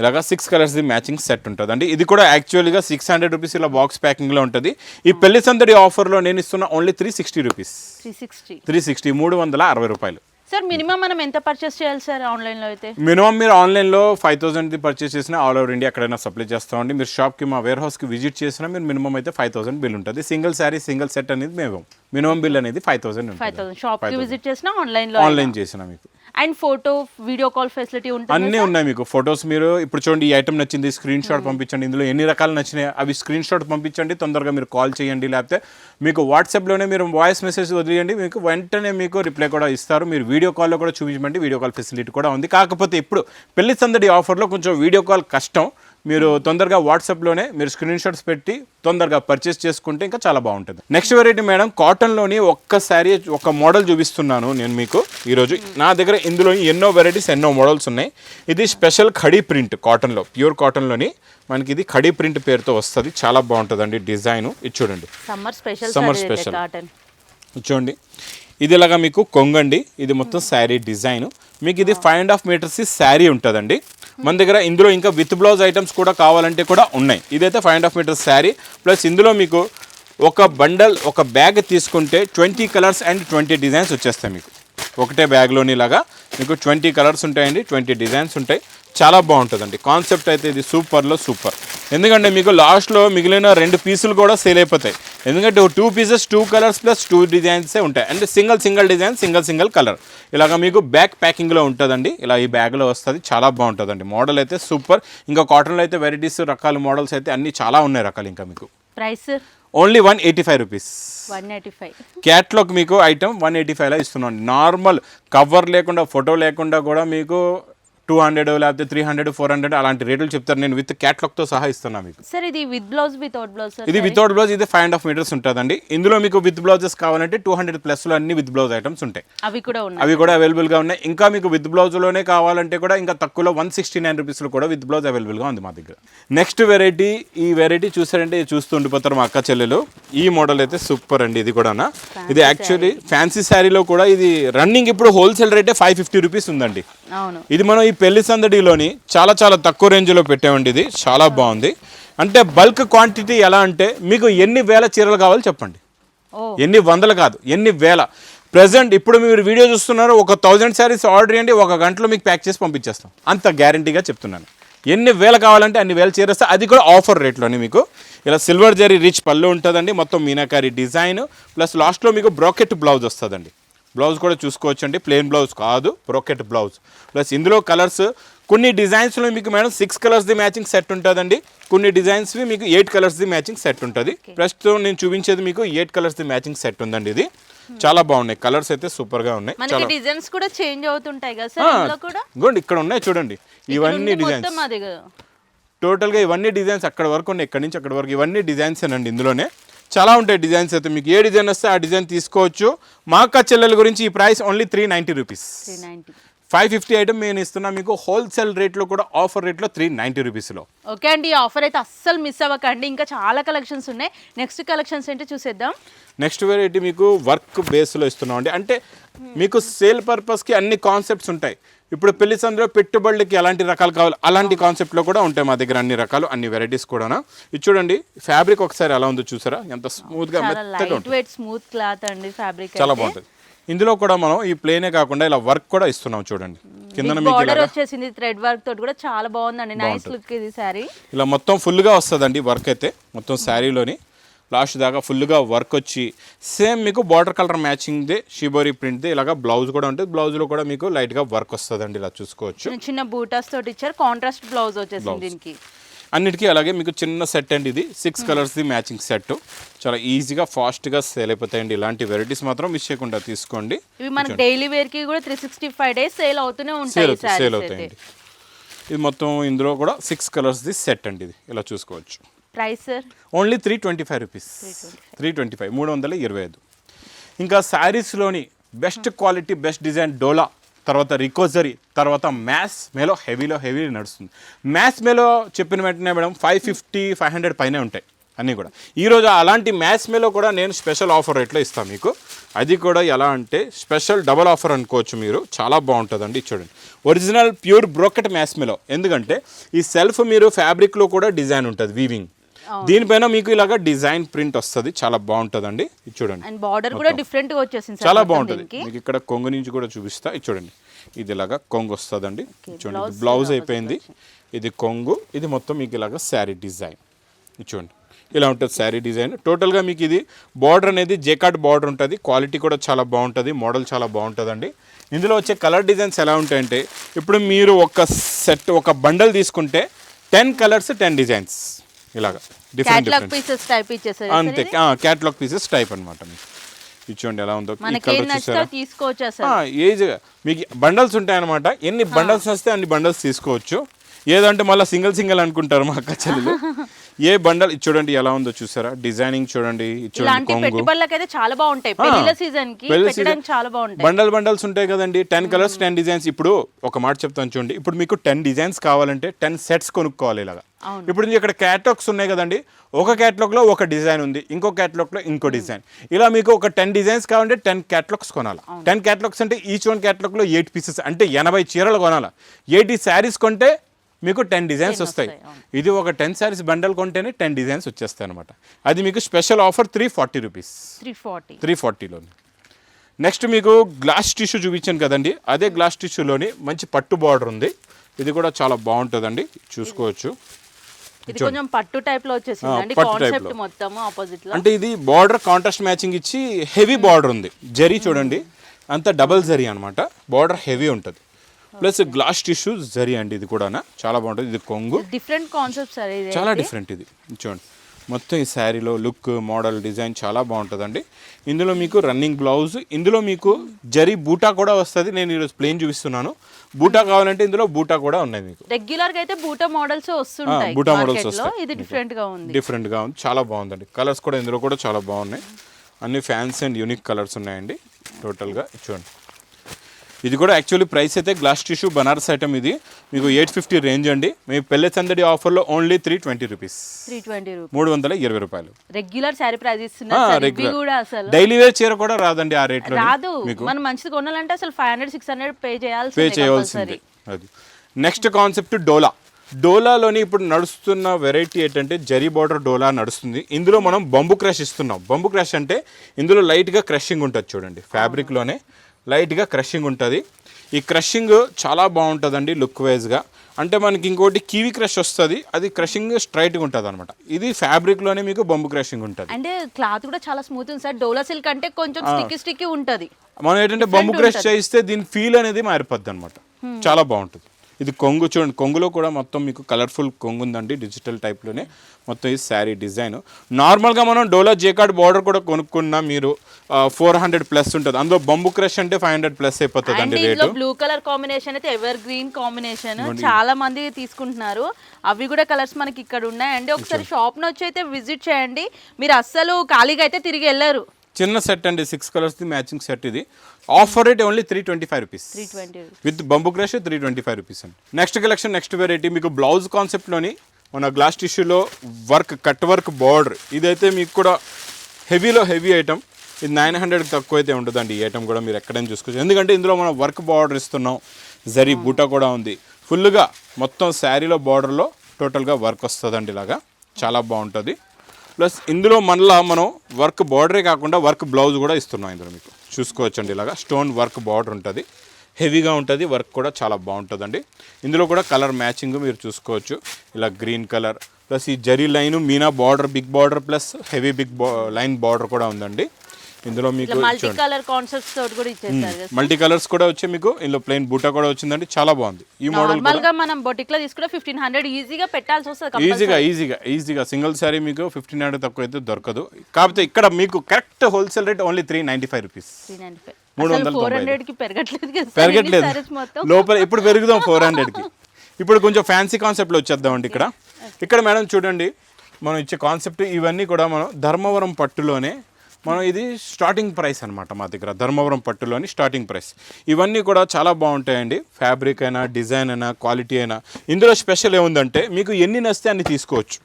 ఇలాగా సిక్స్ కలర్స్ది మ్యాచింగ్ సెట్ ఉంటుంది. అండి ఇది కూడా యాక్చువల్గా సిక్స్ హండ్రెడ్ రూపీస్ ఇలా బాక్స్ ప్యాకింగ్లో ఉంటుంది. ఈ పెళ్ళి సందడి ఆఫర్లో నేను ఇస్తున్న only three sixty rupees three sixty three sixty మూడు వందల అరవై రూపాయలు. సార్ మినిమం మనం ఎంత పర్చేస్ చేయాలి సార్ ఆన్లైన్లో అయితే? మినిమం మీరు ఆన్లైన్లో ఫైవ్ థౌసండ్ది పర్చేస్ చేసినా ఆల్ ఓవర్ ఇండియా ఎక్కడైనా సప్లై చేస్తామండి మీరు షాప్కి మా వేర్ హౌస్కి విజిట్ చేసినా మీరు మినిమం అయితే ఫైవ్ థౌసండ్ బిల్ ఉంటుంది. సింగిల్ శారీ సింగిల్ సెట్ అనేది మేము. మినిమం బిల్ అనేది ఫైవ్ థౌసండ్ ఫైవ్ థౌసండ్ షాప్కి విజిట్ చేసినా ఆన్లైన్లో ఆన్లైన్ చేసిన మీకు. And photo video call facility ఉంటుంది అన్నీ ఉన్నాయి మీకు. ఫొటోస్ మీరు ఇప్పుడు చూడండి ఈ ఐటమ్ నచ్చింది స్క్రీన్ షాట్ పంపించండి. ఇందులో ఎన్ని రకాలు నచ్చినాయి అవి స్క్రీన్ షాట్ పంపించండి తొందరగా మీరు కాల్ చేయండి. లేకపోతే మీకు వాట్సాప్లోనే మీరు వాయిస్ మెసేజ్ వదిలేయండి మీకు వెంటనే మీకు రిప్లై కూడా ఇస్తారు. మీరు వీడియో కాల్లో కూడా చూపించమండి వీడియో కాల్ ఫెసిలిటీ కూడా ఉంది. కాకపోతే ఇప్పుడు పెళ్ళి సందడి ఆఫర్లో కొంచెం వీడియో కాల్ కష్టం. మీరు తొందరగా వాట్సాప్లోనే మీరు స్క్రీన్ షాట్స్ పెట్టి తొందరగా పర్చేస్ చేసుకుంటే ఇంకా చాలా బాగుంటుంది. నెక్స్ట్ వెరైటీ మేడం కాటన్లోని ఒక్క శారీ ఒక మోడల్ చూపిస్తున్నాను నేను మీకు ఈరోజు. నా దగ్గర ఇందులో ఎన్నో వెరైటీస్ ఎన్నో మోడల్స్ ఉన్నాయి. ఇది స్పెషల్ ఖడీ ప్రింట్ కాటన్లో ప్యూర్ కాటన్లోని మనకి ఇది ఖడీ ప్రింట్ పేరుతో వస్తుంది. చాలా బాగుంటుందండి డిజైన్ ఇది చూడండి. Summer special. కాటన్ ఇది చూడండి. ఇది ఇలాగా మీకు కొంగండి. ఇది మొత్తం శారీ డిజైన్ మీకు ఇది five and half metres sari ఉంటుందండి. మన దగ్గర ఇందులో ఇంకా విత్ బ్లౌజ్ ఐటమ్స్ కూడా కావాలంటే కూడా ఉన్నాయి. ఇదైతే five and half metres sari plus ఇందులో మీకు ఒక బండల్ ఒక బ్యాగ్ తీసుకుంటే twenty colours and twenty designs వచ్చేస్తాయి మీకు. ఒకటే బ్యాగ్లోని ఇలాగా మీకు ట్వంటీ కలర్స్ ఉంటాయండి ట్వంటీ డిజైన్స్ ఉంటాయి. చాలా బాగుంటుందండి. కాన్సెప్ట్ అయితే ఇది సూపర్లో సూపర్ ఎందుకంటే మీకు లాస్ట్లో మిగిలిన రెండు పీసులు కూడా సేల్ అయిపోతాయి. ఎందుకంటే two pieces two colours plus two డిజైన్సే ఉంటాయి. అంటే single single design single single colour. ఇలాగ మీకు బ్యాక్ ప్యాకింగ్లో ఉంటుందండి. ఇలా ఈ బ్యాగ్లో వస్తుంది. చాలా బాగుంటుందండి. మోడల్ అయితే సూపర్. ఇంకా కాటన్లో అయితే వెరైటీస్ రకాల మోడల్స్ అయితే అన్నీ చాలా ఉన్నాయి రకాలు ఇంకా మీకు. Price? Only one eighty five rupees. One eighty five. Catalogue మీకు ఐటమ్ వన్ ఎయిటీ ఫైవ్లో ఇస్తున్నాం. నార్మల్ కవర్ లేకుండా ఫోటో లేకుండా కూడా మీకు టూ హండ్రెడ్ లేకపోతే త్రీ హండ్రెడ్ ఫోర్ హండ్రెడ్ అలాంటి రేట్లు చెప్తారు. నేను విత్ క్యాట్లాగ్తో సహా ఇస్తున్నా మీకు. సార్ ఇది విత్ బ్లౌజ్ వితౌట్ బ్లౌజ్ ఇది వితౌట్ బ్లౌజ్ ఇది ఫైవ్ అండ్ హాఫ్ మీటర్స్ ఉంటుందండి. ఇందులో మీకు విత్ బ్లౌజెస్ కావాలంటే టూ హండ్రెడ్ ప్లస్లో అన్ని విత్ బ్లౌజ్ ఐటమ్స్ ఉంటాయి. అవి కూడా ఉన్నాయి. అవి కూడా అవైలబుల్గా ఉన్నాయి. ఇంకా మీకు విత్ బ్లౌజ్లోనే కావాలంటే కూడా ఇంకా తక్కువలో వన్ సిక్స్టీ నైన్ రూపీస్లో కూడా విత్ బ్లౌజ్ అవైలబుల్గా ఉంది మా దగ్గర. నెక్స్ట్ వెరైటీ ఈ వెరైటీ చూసారంటే చూస్తూ ఉండిపోతారు మా అక్క చెల్లెలు. ఈ మోడల్ అయితే సూపర్ అండి ఇది కూడా ఇది యాక్చువల్లీ ఫ్యాన్సీ శారీలో కూడా ఇది రన్నింగ్ ఇప్పుడు హోల్సేల్ రేటే ఫైవ్ ఫిఫ్టీ రూపీస్ ఉందండి. ఇది మనం ఈ పెళ్ళి సందడిలోని చాలా చాలా తక్కువ రేంజ్లో పెట్టామండి ఇది. చాలా బాగుంది. అంటే బల్క్ క్వాంటిటీ ఎలా అంటే మీకు ఎన్ని వేల చీరలు కావాలో చెప్పండి. ఎన్ని వందలు కాదు ఎన్ని వేల. ప్రజెంట్ ఇప్పుడు మీరు వీడియో చూస్తున్నారు ఒక థౌజండ్ శారీస్ ఆర్డర్ చేయండి ఒక గంటలో మీకు ప్యాక్ చేసి పంపించేస్తాం. అంత గ్యారంటీగా చెప్తున్నాను. ఎన్ని వేలు కావాలంటే అన్ని వేలు చేరేస్తే అది కూడా ఆఫర్ రేట్లోనే మీకు. ఇలా సిల్వర్ జరీ రిచ్ పళ్ళు ఉంటుందండి మొత్తం మీనాకారి డిజైన్ ప్లస్ లాస్ట్లో మీకు బ్రాకెట్ బ్లౌజ్ వస్తుందండి. బ్లౌజ్ కూడా చూసుకోవచ్చు అండి ప్లెయిన్ బ్లౌజ్ కాదు బ్రోకెట్ బ్లౌజ్. ప్లస్ ఇందులో కలర్స్ కొన్ని డిజైన్స్లో మీకు మేడం సిక్స్ కలర్స్ది మ్యాచింగ్ సెట్ ఉంటుందండి. కొన్ని డిజైన్స్వి మీకు ఎయిట్ కలర్స్ది మ్యాచింగ్ సెట్ ఉంటుంది. ప్రస్తుతం నేను చూపించేది మీకు ఎయిట్ కలర్స్ది మ్యాచింగ్ సెట్ ఉందండి ఇది. చాలా బాగున్నాయి. కలర్స్ అయితే ఉన్నాయి. మనకి చాలా డిజైన్స్ కూడా చేంజ్ అవుతుంటాయి కదా సార్ ఇందులో కూడా? ఇదిగోండి ఇక్కడ ఉన్నాయి చూడండి. ఇవన్నీ డిజైన్స్. కదా. టోటల్గా ఇవన్నీ డిజైన్స్ అక్కడ వరకు ఉన్నాయి. ఇక్కడ నుంచి అక్కడ వరకు ఇవన్నీ డిజైన్స్ అండి ఇందులోనే. చాలా ఉంటాయి డిజైన్స్ అయితే. మీకు ఏ డిజైన్ వస్తే ఆ డిజైన్ తీసుకోవచ్చు. మా అక్క చెల్లెల గురించి ఈ price only three ninety rupees 390 five fifty item నేను ఇస్తున్నా మీకు. హోల్సేల్ రేట్లో కూడా ఆఫర్ రేట్లో త్రీ నైంటీ రూపీస్లో ఓకే అండి ఈ ఆఫర్ అయితే అస్సలు మిస్ అవ్వకండి. ఇంకా చాలా కలెక్షన్స్ ఉన్నాయి. నెక్స్ట్ కలెక్షన్స్ ఏంటో చూసేద్దాం. నెక్స్ట్ వెరైటీ మీకు వర్క్ బేస్లో ఇస్తున్నాం అండి. అంటే మీకు సేల్ పర్పస్కి అన్ని కాన్సెప్ట్స్ ఉంటాయి. ఇప్పుడు పెళ్ళి సందులో పెట్టుబడులకి ఎలాంటి రకాలు కావాలి? అలాంటి కాన్సెప్ట్లో కూడా ఉంటాయి మా దగ్గర అన్ని రకాలు అన్ని వెరైటీస్ కూడా ఇది చూడండి ఫ్యాబ్రిక్ ఒకసారి ఎలా ఉందో చూసారా? ఎంత స్మూత్గా మెత్తగా స్మూత్ క్లాత్ అండి ఫ్యాబ్రిక్ చాలా బాగుంటుంది. ఇందులో కూడా మనం ఈ ప్లేనే కాకుండా ఇలా వర్క్ కూడా ఇస్తున్నాం చూడండి. కింద మీకు వచ్చేసింది థ్రెడ్ వర్క్ తోటి కూడా చాలా బాగుందండి. నైస్ లుక్ ఇది సారీ ఇలా మొత్తం ఫుల్గా వస్తుందండి వర్క్ అయితే మొత్తం శారీలోని లాస్ట్ దాకా ఫుల్గా వర్క్ వచ్చి సేమ్ మీకు బార్డర్ కలర్ మ్యాచింగ్దే షిబోరి ప్రింట్ది ఇలాగా బ్లౌజ్ కూడా ఉంటుంది. బ్లౌజ్లో కూడా మీకు లైట్గా వర్క్ వస్తుందండి ఇలా చూసుకోవచ్చు. చిన్న బూటాస్ తోటి ఇచ్చారు. కాంట్రాస్ట్ బ్లౌజ్ వచ్చేసింది దీనికి. అన్నిటికీ అలాగే మీకు చిన్న సెట్ అండి ఇది. సిక్స్ కలర్స్ది మ్యాచింగ్ సెట్. చాలా ఈజీగా ఫాస్ట్గా సేల్ అయిపోతాయండి. ఇలాంటి వెరైటీస్ మాత్రం మిస్ చేయకుండా తీసుకోండి. ఇవి మనకి డైలీ వేర్కి కూడా three sixty five days sale అవుతూనే ఉంటాయి సేల్ అవుతాయండి. ఇది మొత్తం ఇందులో కూడా సిక్స్ కలర్స్ది సెట్ అండి ఇది. ఇలా చూసుకోవచ్చు. Price sir? Only three twenty five rupees. Three twenty five. మూడు వందల ఇరవై ఐదు. ఇంకా శారీస్లోని బెస్ట్ క్వాలిటీ బెస్ట్ డిజైన్ డోలా తర్వాత రికోజరీ తర్వాత మ్యాథ్స్ మేలో హెవీలో హెవీ నడుస్తుంది. మ్యాథ్స్ మేలో చెప్పిన వెంటనే madam five fifty five hundred పైనే ఉంటాయి అన్నీ కూడా. ఈరోజు అలాంటి మ్యాథ్స్ మేలో కూడా నేను స్పెషల్ ఆఫర్ రేట్లో ఇస్తాను మీకు. అది కూడా ఎలా అంటే స్పెషల్ డబల్ ఆఫర్ అనుకోవచ్చు మీరు చాలా బాగుంటుందండి చూడండి. ఒరిజినల్ ప్యూర్ బ్రోకెట్ మ్యాథ్స్ మేలో. ఎందుకంటే ఈ సెల్ఫ్ మీరు ఫ్యాబ్రిక్లో కూడా డిజైన్ ఉంటుంది వీవింగ్. దీనిపైన మీకు ఇలాగా డిజైన్ ప్రింట్ వస్తుంది చాలా బాగుంటుందండి. ఇది చూడండి. అండ్ బార్డర్ కూడా డిఫరెంట్గా వచ్చేసింది చాలా బాగుంటుంది. మీకు ఇక్కడ కొంగు నుంచి కూడా చూపిస్తా. ఇది చూడండి. ఇది ఇలాగా కొంగు వస్తుందండి. చూడండి. బ్లౌజ్ అయిపోయింది. ఇది కొంగు. ఇది మొత్తం మీకు ఇలాగా శారీ డిజైన్. ఇది చూడండి. ఇలా ఉంటుంది శారీ డిజైన్. టోటల్గా మీకు ఇది బార్డర్ అనేది జేకాట్ బార్డర్ ఉంటుంది. క్వాలిటీ కూడా చాలా బాగుంటుంది. మోడల్ చాలా బాగుంటుందండి. ఇందులో వచ్చే కలర్ డిజైన్స్ ఎలా ఉంటాయంటే ఇప్పుడు మీరు ఒక సెట్ ఒక బండల్ తీసుకుంటే టెన్ కలర్స్ టెన్ డిజైన్స్ ఇలాగా. డిఫరెంట్ డిఫరెంట్ పీసెస్ టైప్ ఇచ్చేసారు అంతే. క్యాటలాగ్ పీసెస్ టైప్ అనమాట మీకు. ఇది చూడండి ఎలా ఉందో. ఈ మనకి ఏం కలర్ నచ్చితే చూసారా? తీసుకోవచ్చు అసలు ఆ, ఏజ్గా మీకు బండల్స్ ఉంటాయన్నమాట. ఎన్ని బండల్స్ వస్తే అన్ని బండల్స్ తీసుకోవచ్చు. ఏదంటే మళ్ళీ సింగిల్ సింగిల్ అనుకుంటారు మా అక్క చెల్లెలు. *laughs* ఏ బండల్ చూడండి ఎలా ఉందో చూసారా? డిజైనింగ్ చూడండి ఇలాంటి చాలా బాగుంటాయి. పెళ్ళిళ్ళ సీజన్కి పెళ్ళి పెట్టడానికి season- చాలా బాగుంటాయి. బండల్ బండల్స్ ఉంటాయి కదండి. Ten colours ten designs. ఇప్పుడు ఒక మాట చెప్తాను చూడండి. ఇప్పుడు మీకు టెన్ డిజైన్స్ కావాలంటే టెన్ సెట్స్ కొనుక్కోవాలి ఇలాగా. ఇప్పుడు ఇక్కడ క్యాటలాగ్స్ ఉన్నాయి కదండి. ఒక catalog లో ఒక డిజైన్ ఉంది. ఇంకో catalog లో ఇంకో డిజైన్. ఇలా మీకు ఒక టెన్ డిజైన్స్ కావాలంటే టెన్ క్యాటలాగ్స్ కొనాలి? టెన్ క్యాటలాగ్స్ అంటే ఈచ్ వన్లో ఎయిట్ పీసెస్ అంటే ఎనభై చీరలు కొనాలి? ఎయిటీ శారీస్ కొంటే మీకు టెన్ డిజైన్స్ వస్తాయి. ఇది ఒక టెన్ శారీస్ బండల్ కొంటేనే టెన్ డిజైన్స్ వచ్చేస్తాయి అనమాట అది మీకు special offer three forty rupees three forty three ఫార్టీలోని next మీకు గ్లాస్ టిష్యూ చూపించాను కదండి. అదే గ్లాస్ టిష్యూలోని మంచి పట్టు బార్డర్ ఉంది. ఇది కూడా చాలా బాగుంటుందండి. చూసుకోవచ్చు. కొంచెం పట్టు టైప్లో వచ్చేసింది అండి. పట్టు type కాన్సెప్ట్లో. మొత్తం ఆపోజిట్లో. అంటే ఇది బార్డర్ కాంట్రాస్ట్ మ్యాచింగ్ ఇచ్చి హెవీ బార్డర్ ఉంది. జరీ చూడండి. అంత డబల్ జరీ అనమాట బార్డర్ హెవీ ఉంటుంది. ప్లస్ గ్లాస్ టిష్యూ జరీ అండి ఇది కూడా చాలా బాగుంటుంది. ఇది కొంగు. డిఫరెంట్ కాన్సెప్ట్ సార్ ఇది చాలా డిఫరెంట్ ఇది. చూడండి. మొత్తం ఈ శారీలో లుక్ మోడల్ డిజైన్ చాలా బాగుంటుందండి. ఇందులో మీకు రన్నింగ్ బ్లౌజ్ ఇందులో మీకు జరీ బూటా కూడా వస్తుంది. నేను ఈరోజు ప్లేన్ చూపిస్తున్నాను. బూటా కావాలంటే ఇందులో బూటా కూడా ఉన్నాయి మీకు. రెగ్యులర్గా అయితే బూటా మోడల్స్ వస్తుంటాయి బూటా మోడల్స్ వస్తాయి. ఇది డిఫరెంట్గా ఉంది. డిఫరెంట్గా ఉంది. చాలా బాగుందండి. కలర్స్ కూడా ఇందులో కూడా చాలా బాగున్నాయి. అన్ని ఫ్యాన్స్ అండ్ యూనిక్ కలర్స్ ఉన్నాయండి. టోటల్గా చూడండి. ఇది కూడా యాక్చువల్లీ ప్రైస్ అయితే గ్లాస్ టిష్యూ బనారస్ ఐటమ్ ఇది. మీకు ఎయిట్ ఫిఫ్టీ రేంజ్ అండి. మీ పెళ్ళి సందడి ఆఫర్లో ఓన్లీ త్రీ ట్వంటీ రూపీస్ మూడు వందల ఇరవై రూపాయలు. రెగ్యులర్ ప్రైస్ సార్ ఇవి రెగ్యులర్ కూడా అసలు. డైలీ వేర్ చీర కూడా రాదండి ఆ రేట్లో రాదు. మీకు. మనం మంచిది కొనాలంటే అసలు five hundred six hundred pay pay చేయాల్సి చేయాల్సిందే. అది. నెక్స్ట్ కాన్సెప్ట్ డోలా. డోలాలోని ఇప్పుడు నడుస్తున్న వెరైటీ ఏంటంటే జరీ బార్డర్ డోలా నడుస్తుంది. ఇందులో మనం బంబు క్రష్ ఇస్తున్నాం. బంబు క్రష్ అంటే ఇందులో లైట్గా క్రషింగ్ ఉంటుంది చూడండి ఫ్యాబ్రిక్లోనే లైట్గా క్రషింగ్ ఉంటుంది. ఈ క్రషింగ్ చాలా బాగుంటుందండి లుక్ వైజ్గా. అంటే మనకి ఇంకోటి కివీ క్రష్ వస్తుంది అది క్రషింగ్ స్ట్రైట్గా ఉంటుంది అనమాట ఇది ఫ్యాబ్రిక్లోనే మీకు బంబు క్రషింగ్ ఉంటుంది. అంటే క్లాత్ కూడా చాలా స్మూత్ ఉంది సార్. డోలా సిల్క్ అంటే కొంచెం స్టిక్కీ స్టిక్కీ ఉంటది. మనం ఏంటంటే బంబు క్రష్ చేయిస్తే దీని ఫీల్ అనేది మారిపోద్ది అనమాట చాలా బాగుంటుంది. ఇది కొంగు చూడండి కొంగులో కూడా మొత్తం మీకు కలర్ఫుల్ కొంగు ఉందండి డిజిటల్ టైప్లోనే మొత్తం ఈ శారీ డిజైన్ నార్మల్గా మనం డోలా జేకార్డ్ బార్డర్ కూడా కొనుక్కున్నా మీరు ఫోర్ హండ్రెడ్ ప్లస్ ఉంటుంది. అందులో బంబు క్రష్ అంటే ఫైవ్ హండ్రెడ్ ప్లస్ అయిపోతుంది and rate blue colour combination అయితే ఎవర్ గ్రీన్ కాంబినేషన్ చాలా మంది తీసుకుంటున్నారు. అవి కూడా కలర్స్ మనకి ఇక్కడ ఉన్నాయి. అండి ఒకసారి షాప్ వచ్చి అయితే విజిట్ చేయండి. మీరు అస్సలు ఖాళీగా అయితే తిరిగి వెళ్ళరు. చిన్న సెట్ అండి సిక్స్ కలర్స్ది మ్యాచింగ్ సెట్ ఇది. Offer rate only three twenty five rupees with బంబు crush three twenty five rupees అండి. నెక్స్ట్ కలెక్షన్ నెక్స్ట్ వెరైటీ మీకు బ్లౌజ్ కాన్సెప్ట్లోని మన గ్లాస్ టిష్యూలో వర్క్ కట్ వర్క్ బార్డర్ ఇదైతే మీకు కూడా హెవీలో హెవీ ఐటమ్ ఇది నైన్ హండ్రెడ్కి తక్కువ అయితే ఉంటుందండి ఈ ఐటమ్ కూడా మీరు ఎక్కడైనా చూసుకోవచ్చు. ఎందుకంటే ఇందులో మనం వర్క్ బార్డర్ ఇస్తున్నాం. జరీ బూటా కూడా ఉంది. ఫుల్గా మొత్తం శారీలో బార్డర్లో టోటల్గా వర్క్ వస్తుందండి ఇలాగా. చాలా బాగుంటుంది. ప్లస్ ఇందులో మళ్ళా మనం వర్క్ బార్డరే కాకుండా వర్క్ బ్లౌజ్ కూడా ఇస్తున్నాం ఇందులో మీకు. చూసుకోవచ్చండి ఇలాగా. స్టోన్ వర్క్ బార్డర్ ఉంటుంది. హెవీగా ఉంటుంది. వర్క్ కూడా చాలా బాగుంటుందండి. ఇందులో కూడా కలర్ మ్యాచింగ్ మీరు చూసుకోవచ్చు. ఇలా గ్రీన్ కలర్. ప్లస్ ఈ zari line Meena border big border plus heavy big line border కూడా ఉందండి. ఇందులో మీకు మల్టీ కలర్ కాన్సెప్ట్స్ తోటి కూడా ఇచ్చేస్తారు కదా. మల్టీ కలర్స్ కూడా వచ్చి మీకు ఇందులో ప్లెయిన్ బూటా కూడా వచ్చిందండి. చాలా బాగుంది. ఈ మోడల్ నార్మల్గా మనం బొటిక్లో తీసుకుంటే ఫిఫ్టీన్ హండ్రెడ్ ఈజీగా పెట్టాల్సి వస్తుంది ఈజీగా ఈజీగా ఈజీగా సింగిల్ శారీ మీకు ఫిఫ్టీన్ హండ్రెడ్ తక్కువ అయితే దొరకదు. కాకపోతే ఇక్కడ మీకు correct wholesale rate only three ninety five rupees ninety మూడు వందల. హండ్రెడ్కి పెరగట్లేదు పెరగట్లేదు. లోపల ఇప్పుడు పెరుగుదాం ఫోర్ హండ్రెడ్కి ఇప్పుడు కొంచెం ఫ్యాన్సీ కాన్సెప్ట్లో వచ్చేద్దామండి ఇక్కడ. ఇక్కడ మేడం చూడండి మనం ఇచ్చే కాన్సెప్ట్ ఇవన్నీ కూడా మనం ధర్మవరం పట్టులోనే మనం ఇది స్టార్టింగ్ ప్రైస్ అనమాట మా దగ్గర ధర్మవరం పట్టులోని స్టార్టింగ్ ప్రైస్ ఇవన్నీ కూడా చాలా బాగుంటాయండి. ఫ్యాబ్రిక్ అయినా డిజైన్ అయినా క్వాలిటీ అయినా. ఇందులో స్పెషల్ ఏముందంటే మీకు ఎన్ని నస్తే అన్ని తీసుకోవచ్చు.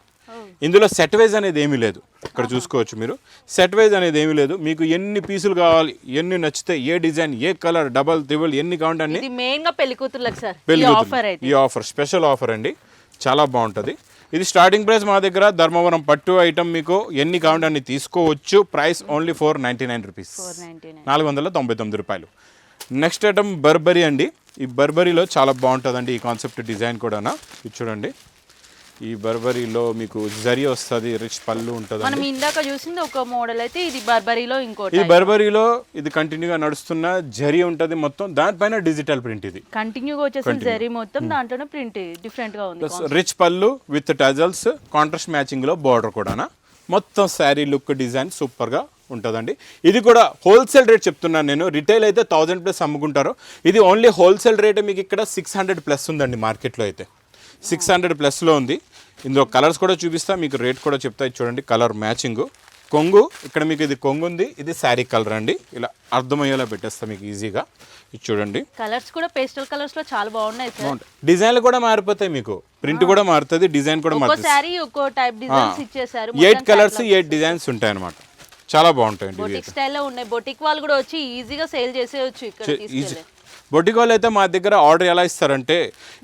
ఇందులో సెట్ వైజ్ అనేది ఏమీ లేదు. ఇక్కడ చూసుకోవచ్చు మీరు. సెట్ వైజ్ అనేది ఏమీ లేదు. మీకు ఎన్ని పీసులు కావాలి ఎన్ని నచ్చితే ఏ డిజైన్ ఏ కలర్ డబల్ త్రిబుల్ ఎన్ని కావాలంటే అన్ని ఇది మెయిన్గా పెళ్ళి కూతుర్లకు సార్. ఈ పెళ్ళి ఆఫర్ అయితే. ఈ ఆఫర్ స్పెషల్ ఆఫర్ అండి. చాలా బాగుంటుంది. ఇది స్టార్టింగ్ ప్రైస్ మా దగ్గర ధర్మవరం పట్టు ఐటమ్ మీకు ఎన్ని కావాలంటే అన్ని తీసుకోవచ్చు. Price only four ninety nine rupees నాలుగు వందల తొంభై తొమ్మిది రూపాయలు. నెక్స్ట్ ఐటమ్ బర్బరీ అండి. ఈ బర్బరీలో చాలా బాగుంటుందండి ఈ కాన్సెప్ట్ డిజైన్ కూడా ఇది చూడండి. ఈ బర్బరీలో మీకు జరి వస్తుంది రిచ్ పళ్ళు ఉంటుంది మనం ఇందాక చూసింది ఒక మోడల్ అయితే ఇది బర్బరీలో ఇంకోటి ఇది బర్బరీలో ఇది కంటిన్యూగా నడుస్తున్న జరి ఉంటుంది మొత్తం దానిపైన డిజిటల్ ప్రింట్ ఇది. కంటిన్యూగా వచ్చేసి జరీ మొత్తం దాంట్లోనే ప్రింట్ డిఫరెంట్గా ఉంది రిచ్ పళ్ళు విత్ టజల్స్ కాంట్రాస్ట్ మ్యాచింగ్లో బార్డర్ కూడానా. మొత్తం శారీ లుక్ డిజైన్ సూపర్గా ఉంటుందండి. ఇది కూడా హోల్సేల్ రేట్ చెప్తున్నాను నేను. రిటైల్ అయితే థౌజండ్ ప్లస్ అమ్ముకుంటారు. ఇది ఓన్లీ హోల్సేల్ రేట్ మీకు ఇక్కడ సిక్స్ హండ్రెడ్ ప్లస్ ఉందండి మార్కెట్లో అయితే. సిక్స్ హండ్రెడ్ ప్లస్లో ఉంది. ఇందులో కలర్స్ కూడా చూపిస్తా మీకు రేట్ కూడా చెప్తా చూడండి కలర్ మ్యాచింగ్. కొంగు ఇక్కడ మీకు ఇది కొంగు ఉంది ఇది శారీ కలర్ అండి. ఇలా అర్థమయ్యేలా పెట్టేస్తా మీకు ఈజీగా. ఇది చూడండి. కలర్స్ కూడా పేస్టల్ కలర్స్లో చాలా బాగున్నాయి డిజైన్లు కూడా మారిపోతాయి మీకు. ప్రింట్ కూడా మారుతుంది డిజైన్ కూడా మారుతుంది. శారీ ఒక్కో టైప్ డిజైన్స్ ఇచ్చేసారు ఎయిట్ కలర్స్ ఎయిట్ డిజైన్స్ ఉంటాయి అనమాట చాలా బాగుంటాయండి బొటిక్ స్టైల్లో ఉన్నాయి. బొటిక్ వాళ్ళు కూడా వచ్చి ఈజీగా సేల్ చేసేయచ్చు ఇక్కడ ఈజీ అయితే మా దగ్గర ఆర్డర్ ఎలా ఇస్తారంటే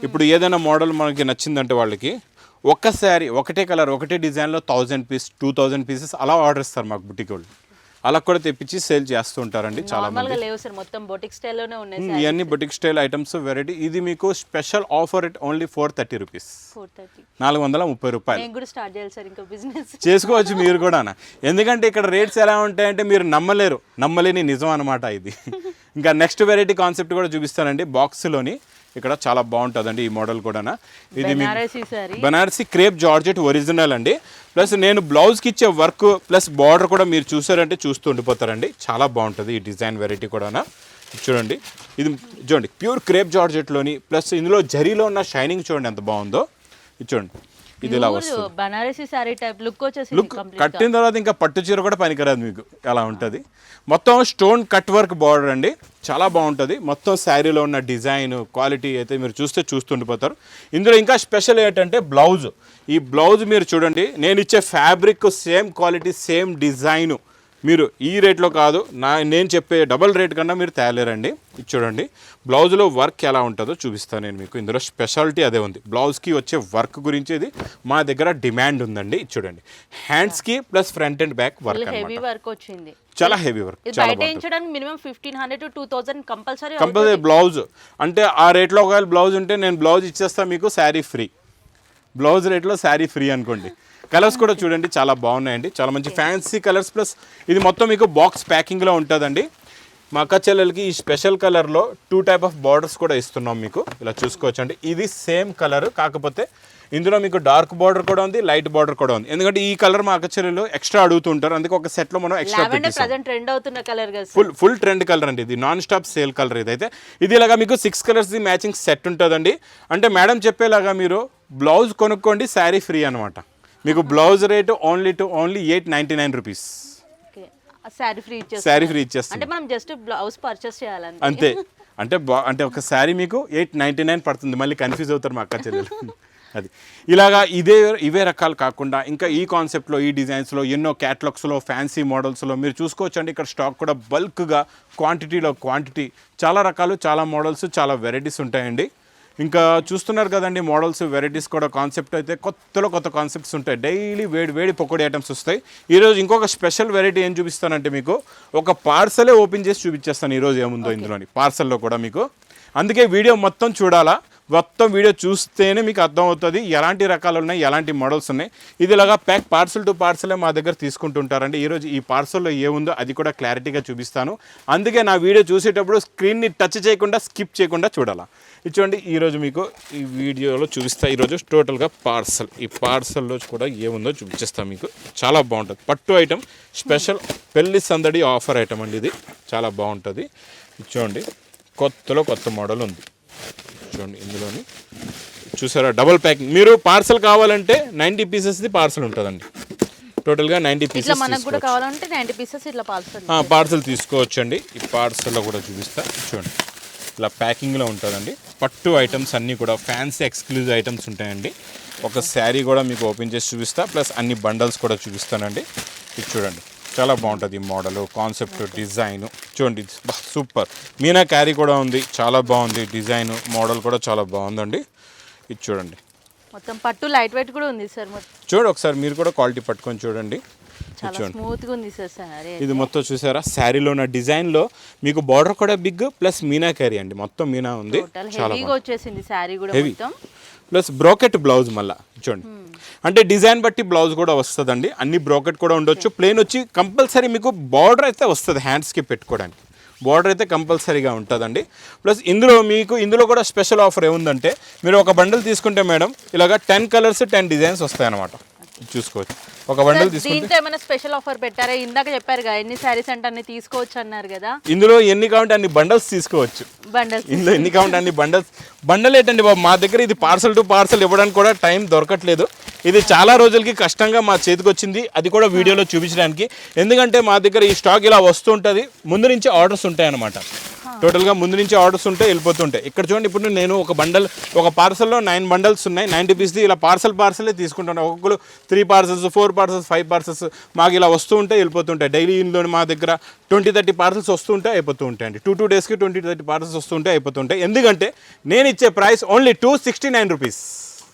ఇప్పుడు ఏదైనా మోడల్ మనకి నచ్చిందంటే వాళ్ళకి ఒక్క శారీ ఒకటే కలర్ ఒకటే డిజైన్లో thousand piece two thousand pieces అలా ఆర్డర్ ఇస్తారు మాకు బుటిక్ వాళ్ళు అలా కూడా తెప్పించి సేల్ చేస్తూ ఉంటారండి చాలా గా లేవు సార్ మొత్తం బొటిక్ స్టైల్లోనే ఉన్నాయి మంది ఇవన్నీ బుటిక్ స్టైల్ ఐటమ్స్ వెరైటీ ఇది మీకు special offer it only four thirty rupees. నాలుగు వందల ముప్పై రూపాయలు. కూడా స్టార్ట్ చేయాలి సార్ ఇంకా బిజినెస్. చేసుకోవచ్చు మీరు కూడా ఎందుకంటే ఇక్కడ రేట్స్ ఎలా ఉంటాయంటే మీరు నమ్మలేరు. నమ్మలేని నిజం అనమాట ఇది. *laughs* ఇంకా నెక్స్ట్ వెరైటీ కాన్సెప్ట్ కూడా చూపిస్తానండి బాక్స్లోని ఇక్కడ చాలా బాగుంటుందండి ఈ మోడల్ కూడా ఇది బెనారసీ క్రేప్ జార్జెట్ ఒరిజినల్ అండి. ప్లస్ నేను బ్లౌజ్కి ఇచ్చే వర్క్ ప్లస్ బార్డర్ కూడా మీరు చూసారంటే చూస్తూ ఉండిపోతారండి. చాలా బాగుంటుంది ఈ డిజైన్ వెరైటీ కూడా చూడండి. ఇది చూడండి ప్యూర్ క్రేప్ జార్జెట్లోని ప్లస్ ఇందులో జరీలో ఉన్న షైనింగ్ చూడండి ఎంత బాగుందో. ఇది చూడండి. ఇది ఇలా వస్తుంది. బనారసీ సారీ టైప్ లుక్ వచ్చేసి లుక్ కట్టిన తర్వాత ఇంకా పట్టు చీర కూడా పనికిరాదు మీకు. అలా ఉంటుంది. మొత్తం స్టోన్ కట్ వర్క్ బార్డర్ అండి. చాలా బాగుంటుంది. మొత్తం శారీలో ఉన్న డిజైన్ క్వాలిటీ అయితే మీరు చూస్తే చూస్తుండిపోతారు. ఇందులో ఇంకా స్పెషల్ ఏంటంటే బ్లౌజ్. ఈ బ్లౌజ్ మీరు చూడండి. నేను ఇచ్చే fabric same quality same design మీరు ఈ రేట్లో కాదు నా నేను చెప్పే డబల్ రేట్ కన్నా మీరు తేలేరండి. ఇది చూడండి. బ్లౌజ్లో వర్క్ ఎలా ఉంటుందో చూపిస్తాను నేను మీకు. ఇందులో స్పెషాలిటీ అదే ఉంది. బ్లౌజ్కి వచ్చే వర్క్ గురించి ఇది మా దగ్గర డిమాండ్ ఉందండి. ఇది చూడండి. హ్యాండ్స్కి plus front and back work heavy work వచ్చింది. చాలా హెవీ వర్క్ కంపల్సరీ బ్లౌజ్. అంటే ఆ రేట్లో ఒకవేళ బ్లౌజ్ ఉంటే నేను బ్లౌజ్ ఇచ్చేస్తా మీకు శారీ ఫ్రీ. బ్లౌజ్ రేట్లో శారీ ఫ్రీ అనుకోండి. కలర్స్ కూడా చూడండి చాలా బాగున్నాయండి. చాలా మంచి ఫ్యాన్సీ కలర్స్ ప్లస్ ఇది మొత్తం మీకు బాక్స్ ప్యాకింగ్లో ఉంటుందండి. మా అక్క చెల్లెలకి ఈ స్పెషల్ కలర్లో టూ టైప్ ఆఫ్ బార్డర్స్ కూడా ఇస్తున్నాం మీకు. ఇలా చూసుకోవచ్చండి. ఇది సేమ్ కలర్ కాకపోతే ఇందులో మీకు డార్క్ బార్డర్ కూడా ఉంది లైట్ బార్డర్ కూడా ఉంది. ఎందుకంటే ఈ కలర్ మా అక్క చెల్లెలు ఎక్స్ట్రా అడుగుతుంటారు. అందుకే ఒక సెట్లో మనం ఎక్స్ట్రా లావెండర్ పెట్టేసాం. ప్రజెంట్ ట్రెండ్ అవుతున్న కలర్ కదా ఫుల్ ఫుల్ ట్రెండ్ కలర్ అండి ఇది. నాన్ స్టాప్ సేల్ కలర్ ఇదైతే ఇది ఇలాగా మీకు సిక్స్ కలర్స్ది మ్యాచింగ్ సెట్ ఉంటుందండి. అంటే మేడం చెప్పేలాగా మీరు బ్లౌజ్ కొనుక్కోండి శారీ ఫ్రీ అనమాట మీకు blouse rate only two only eight ninety nine rupees. Sari free ఇచ్చేస్తారు శారీ ఫ్రీ ఇచ్చేస్తుంది. అంటే మనం జస్ట్ బ్లౌజ్ పర్చేస్ అంతే. *laughs* అంటే బా అంటే ఒక శారీ మీకు ఎయిట్ నైంటీ నైన్ పడుతుంది. మళ్ళీ కన్ఫ్యూజ్ అవుతారు మా అక్క చెల్లెలు. *laughs* అది. ఇలాగా ఇదే ఇవే రకాలు కాకుండా ఇంకా ఈ కాన్సెప్ట్లో ఈ డిజైన్స్లో ఎన్నో క్యాటలాగ్స్లో ఫ్యాన్సీ మోడల్స్లో మీరు చూసుకోవచ్చండి. ఇక్కడ స్టాక్ కూడా బల్క్గా క్వాంటిటీలో క్వాంటిటీ చాలా రకాలు చాలా మోడల్స్ చాలా వెరైటీస్ ఉంటాయండి. ఇంకా చూస్తున్నారు కదండి మోడల్స్ వెరైటీస్ కూడా కాన్సెప్ట్ అయితే కొత్తలో కొత్త కాన్సెప్ట్స్ ఉంటాయి. డైలీ వేడి వేడి పకోడీ ఐటమ్స్ వస్తాయి. ఈరోజు ఇంకొక స్పెషల్ వెరైటీ ఏం చూపిస్తానంటే మీకు ఒక పార్సలే ఓపెన్ చేసి చూపించేస్తాను ఈరోజు ఏముందో ఇందులోని పార్సల్లో కూడా మీకు. అందుకే వీడియో మొత్తం చూడాలా? మొత్తం వీడియో చూస్తేనే మీకు అర్థమవుతుంది ఎలాంటి రకాలు ఉన్నాయి ఎలాంటి మోడల్స్ ఉన్నాయి. ఇది ఇలాగా ప్యాక్ పార్సల్ టు పార్సలే మా దగ్గర తీసుకుంటుంటారండి. ఈరోజు ఈ పార్సల్లో ఏముందో అది కూడా క్లారిటీగా చూపిస్తాను. అందుకే నా వీడియో చూసేటప్పుడు స్క్రీన్ని టచ్ చేయకుండా స్కిప్ చేయకుండా చూడాలా. ఇది చూడండి ఈరోజు మీకు ఈ వీడియోలో చూపిస్తా. ఈరోజు టోటల్గా పార్సల్ ఈ పార్సల్లో కూడా ఏముందో చూపించేస్తాను మీకు. చాలా బాగుంటుంది. పట్టు ఐటమ్ స్పెషల్ పెళ్ళి సందడి ఆఫర్ ఐటమ్ అండి ఇది. చాలా బాగుంటుంది. ఇది చూడండి కొత్తలో కొత్త మోడల్ ఉంది. చూడండి ఇందులోని. చూసారా? డబుల్ ప్యాకింగ్ మీరు పార్సల్ కావాలంటే నైంటీ పీసెస్ది పార్సల్ ఉంటుందండి. టోటల్గా నైంటీ పీసెస్ మనకు కూడా కావాలంటే నైంటీ పీసెస్ ఇట్లా పాల్సల్ పార్సల్ తీసుకోవచ్చండి. ఈ పార్సల్లో కూడా చూపిస్తా. చూడండి. ఇలా ప్యాకింగ్లో ఉంటుందండి. పట్టు ఐటమ్స్ అన్నీ కూడా ఫ్యాన్సీ ఎక్స్క్లూజివ్ ఐటమ్స్ ఉంటాయండి. ఒక శారీ కూడా మీకు ఓపెన్ చేసి చూపిస్తా. ప్లస్ అన్ని బండల్స్ కూడా చూపిస్తానండి. ఇది చూడండి. చాలా బాగుంటుంది ఈ మోడల్ కాన్సెప్ట్ డిజైన్ చూడండి సూపర్ మీనా క్యారీ కూడా ఉంది చాలా బాగుంది డిజైన్ మోడల్ కూడా చాలా బాగుందండి. ఇది చూడండి. మొత్తం పట్టు లైట్ వెయిట్ కూడా ఉంది సార్ మొత్తం. చూడండి ఒకసారి మీరు కూడా క్వాలిటీ పట్టుకొని చూడండి. ఇది ఉంది సార్ సారీ మొత్తం చూసారా? శారీలో ఉన్న డిజైన్లో మీకు బార్డర్ కూడా బిగ్ ప్లస్ మీనా క్యారీ అండి. మొత్తం మీనా ఉంది. చాలా వచ్చేసింది శారీ కూడా మొత్తం. ప్లస్ బ్రోకెట్ బ్లౌజ్ మళ్ళా చూడండి. అంటే డిజైన్ బట్టి బ్లౌజ్ కూడా వస్తుందండి. అన్ని బ్రోకెట్ కూడా ఉండొచ్చు. ప్లేన్ వచ్చి కంపల్సరీ మీకు బార్డర్ అయితే వస్తుంది హ్యాండ్స్కి పెట్టుకోవడానికి బార్డర్ అయితే కంపల్సరీగా ఉంటుందండి. ప్లస్ ఇందులో మీకు ఇందులో కూడా స్పెషల్ ఆఫర్ ఏముందంటే మీరు ఒక బండిల్ తీసుకుంటే మేడం ఇలాగ టెన్ కలర్స్ టెన్ డిజైన్స్ వస్తాయన్నమాట. చూసుకోవచ్చు. ఒక బండిల్ దీంతో ఏమైనా స్పెషల్ ఆఫర్ పెట్టారా? ఇందాక చెప్పారు కదా ఎన్ని శారీస్ అంటే అన్ని తీసుకోవచ్చు అన్నారు కదా. ఇందులో ఎన్ని కావాలంటే అన్ని బండల్స్ తీసుకోవచ్చు. బండల్స్ ఇందులో ఎన్ని కావాలంటే అన్ని బండల్స్ బండల్ ఏంటండి బాబు మా దగ్గర ఇది పార్సల్ టు పార్సల్ ఇవ్వడానికి కూడా టైం దొరకట్లేదు. ఇది చాలా రోజులకి కష్టంగా మా చేతికి వచ్చింది. అది కూడా వీడియోలో చూపించడానికి. ఎందుకంటే మా దగ్గర ఈ స్టాక్ ఇలా వస్తుంటుంది ముందు నుంచి ఆర్డర్స్ ఉంటాయన్నమాట. టోటల్గా ముందు నుంచి ఆర్డర్స్ ఉంటే వెళ్ళిపోతుంటాయి ఇక్కడ చూడండి ఇప్పుడు నేను ఒక బండల్ ఒక పార్సల్లో నైన్ బండల్స్ ఉన్నాయి. నైంటీ పీస్ది ఇలా పార్సల్ పార్సలే తీసుకుంటాను. ఒక్కొక్కరు three parcels four parcels five parcels మాకు ఇలా వస్తూ ఉంటే వెళ్ళిపోతుంటాయి. డైలీ ఇందులో మా దగ్గర ట్వంటీ థర్టీ పార్సల్స్ వస్తూ ఉంటే అయిపోతూ ఉంటాయండి టూ టూ డేస్కి ట్వంటీ థర్టీ పార్సల్స్ వస్తూ ఉంటే అయిపోతుంటాయి. ఎందుకంటే నేను ఇచ్చే price only two sixty nine rupees.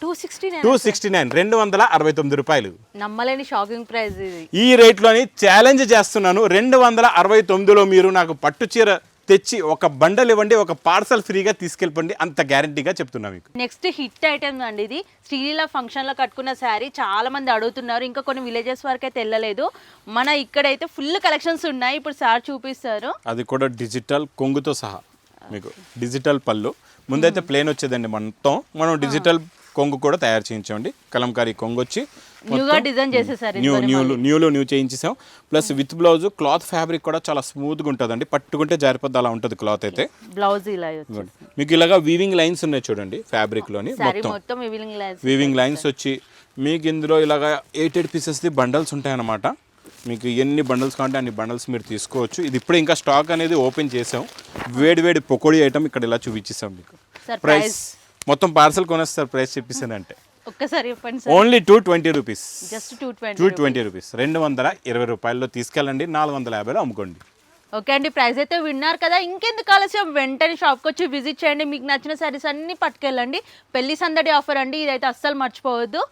Two sixty two sixty nine రెండు వందల అరవై తొమ్మిది రూపాయలు. నమ్మలేని షాకింగ్ ప్రైస్ ఇది. ఈ రేట్లోని ఛాలెంజ్ చేస్తున్నాను. రెండు వందల అరవై తొమ్మిదిలో మీరు నాకు పట్టు చీర తెచ్చి ఒక బండల్ ఇవ్వండి ఒక పార్సల్ ఫ్రీగా తీసుకెళ్ళిపోండి అంత గ్యారంటీగా చెప్తున్నా మీకు. నెక్స్ట్ హిట్ ఐటమ్ అండి ఇది. శ్రీలీల ఫంక్షన్లో కట్టుకున్న శారీ చాలా మంది అడుగుతున్నారు. ఇంకా కొన్ని విలేజెస్ వరకు అయితే వెళ్ళలేదు. మన ఇక్కడైతే ఫుల్ కలెక్షన్స్ ఉన్నాయి. ఇప్పుడు సార్ చూపిస్తారు. అది కూడా డిజిటల్ కొంగుతో సహా మీకు. డిజిటల్ పళ్ళు. ముందైతే ప్లేన్ వచ్చేదండి మొత్తం. మనం డిజిటల్ కొంగు కూడా తయారు చేయించామండి కలంకారీ కొంగు వచ్చి న్యూగా డిజైన్ చేసేసారు న్యూ న్యూలు న్యూలో new చేయించేసాం. Plus with blouse cloth fabric కూడా చాలా స్మూత్గా ఉంటుందండి. పట్టుకుంటే జారిపోద్ది అలా ఉంటుంది క్లాత్ అయితే. బ్లౌజ్ ఇలా మీకు ఇలాగా వీవింగ్ లైన్స్ ఉన్నాయి చూడండి ఫ్యాబ్రిక్లోని మొత్తం. వీవింగ్ లైన్స్ వచ్చి మీకు ఇందులో ఇలాగా ఎయిట్ ఎయిట్ పీసెస్ది బండల్స్ ఉంటాయన్నమాట. మీకు ఎన్ని బండల్స్ కావాలంటే అన్ని బండల్స్ మీరు తీసుకోవచ్చు. ఇది ఇప్పుడు ఇంకా స్టాక్ అనేది ఓపెన్ చేసాం. వేడి వేడి పకోడీ ఐటమ్ ఇక్కడ ఇలా చూపించేసాం మీకు. ప్రైస్ మొత్తం పార్సల్ కొనేస్తారు ప్రైస్ చెప్పేసానంటే. ఒక్కసారి చెప్పండి sir. Only two twenty rupees just two twenty two twenty rupees రెండు వందల ఇరవై రూపాయల్లో తీసుకెళ్ళండి. నాలుగు వందల యాభైలో అమ్ముకోండి. ఓకే అండి ప్రైస్ అయితే విన్నారు కదా. ఇంకెందుకు ఆలస్యం? వెంటనే షాప్కి వచ్చి విజిట్ చేయండి. మీకు నచ్చిన శారీస్ అన్ని పట్టుకెళ్ళండి. పెళ్ళి సందడి ఆఫర్ అండి. ఇదైతే అస్సలు మర్చిపోవద్దు.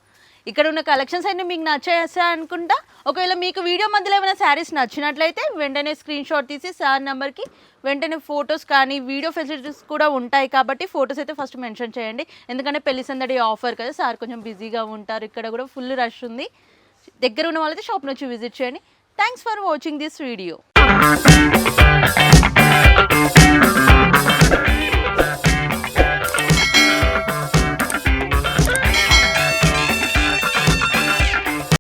ఇక్కడ ఉన్న కలెక్షన్స్ అన్ని మీకు నచ్చేస్తాయి అనుకుంటా? ఒకవేళ మీకు వీడియో మధ్యలో ఏమైనా శారీస్ నచ్చినట్లయితే వెంటనే స్క్రీన్ షాట్ తీసి సార్ నెంబర్కి వెంటనే ఫొటోస్ కానీ వీడియో ఫెసిలిటీస్ కూడా ఉంటాయి కాబట్టి ఫొటోస్ అయితే ఫస్ట్ మెన్షన్ చేయండి. ఎందుకంటే పెళ్ళి సందడి ఆఫర్ కదా సార్ కొంచెం బిజీగా ఉంటారు. ఇక్కడ కూడా ఫుల్ రష్ ఉంది. దగ్గర ఉన్న వాళ్ళైతే షాప్ నుంచి విజిట్ చేయండి. Thanks for watching this video